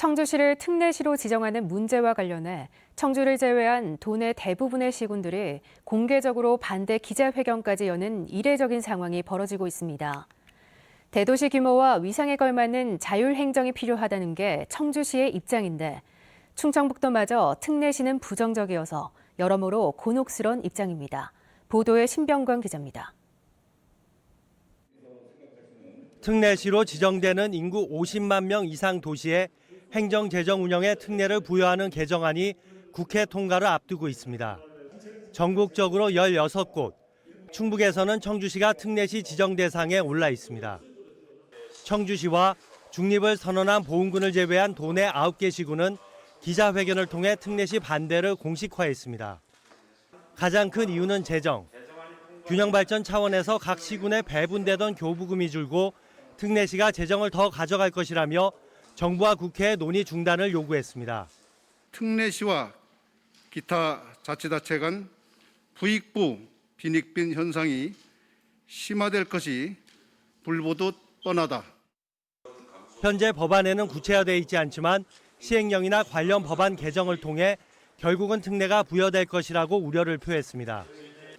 청주시를 특례시로 지정하는 문제와 관련해 청주를 제외한 도내 대부분의 시군들이 공개적으로 반대 기자회견까지 여는 이례적인 상황이 벌어지고 있습니다. 대도시 규모와 위상에 걸맞는 자율 행정이 필요하다는 게 청주시의 입장인데 충청북도마저 특례시는 부정적이어서 여러모로 곤혹스런 입장입니다. 보도에 신병관 기자입니다. 특례시로 지정되는 인구 50만 명 이상 도시에 행정 재정 운영에 특례를 부여하는 개정안이 국회 통과를 앞두고 있습니다. 전국적으로 16곳, 충북에서는 청주시가 특례시 지정 대상에 올라 있습니다. 청주시와 중립을 선언한 보훈군을 제외한 도내 9개 시군은 기자회견을 통해 특례시 반대를 공식화했습니다. 가장 큰 이유는 재정. 균형 발전 차원에서 각 시군에 배분되던 교부금이 줄고 특례시가 재정을 더 가져갈 것이라며 정부와 국회에 논의 중단을 요구했습니다. 특례시와 기타 자치단체 간 부익부 빈익빈 현상이 심화될 것이 불보듯 뻔하다. 현재 법안에는 구체화되어 있지 않지만 시행령이나 관련 법안 개정을 통해 결국은 특례가 부여될 것이라고 우려를 표했습니다.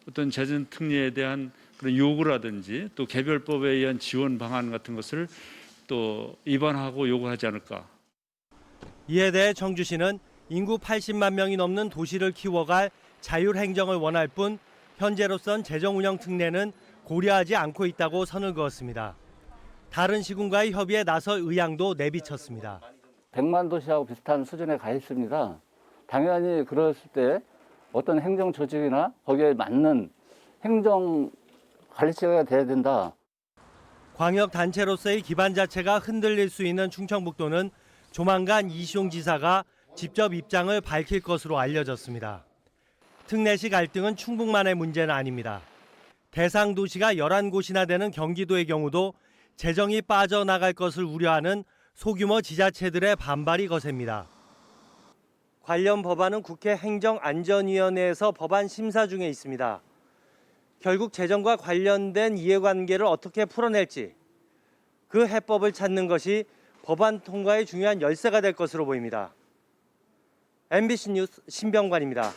어떤 재정 특례에 대한 그런 요구라든지 또 개별법에 의한 지원 방안 같은 것을 또 입안하고 요구하지 않을까. 이에 대해 청주시는 인구 80만 명이 넘는 도시를 키워갈 자율 행정을 원할 뿐 현재로선 재정 운영 특례는 고려하지 않고 있다고 선을 그었습니다. 다른 시군과의 협의에 나설 의향도 내비쳤습니다. 100만 도시하고 비슷한 수준에 가 있습니다. 당연히 그랬을 때 어떤 행정 조직이나 거기에 맞는 행정 관리체계가 돼야 된다. 광역 단체로서의 기반 자체가 흔들릴 수 있는 충청북도는 조만간 이시용 지사가 직접 입장을 밝힐 것으로 알려졌습니다. 특례시 갈등은 충북만의 문제는 아닙니다. 대상 도시가 11곳이나 되는 경기도의 경우도 재정이 빠져나갈 것을 우려하는 소규모 지자체들의 반발이 거셉니다. 관련 법안은 국회 행정안전위원회에서 법안 심사 중에 있습니다. 결국 재정과 관련된 이해관계를 어떻게 풀어낼지 그 해법을 찾는 것이 법안 통과의 중요한 열쇠가 될 것으로 보입니다. MBC 뉴스 신병관입니다.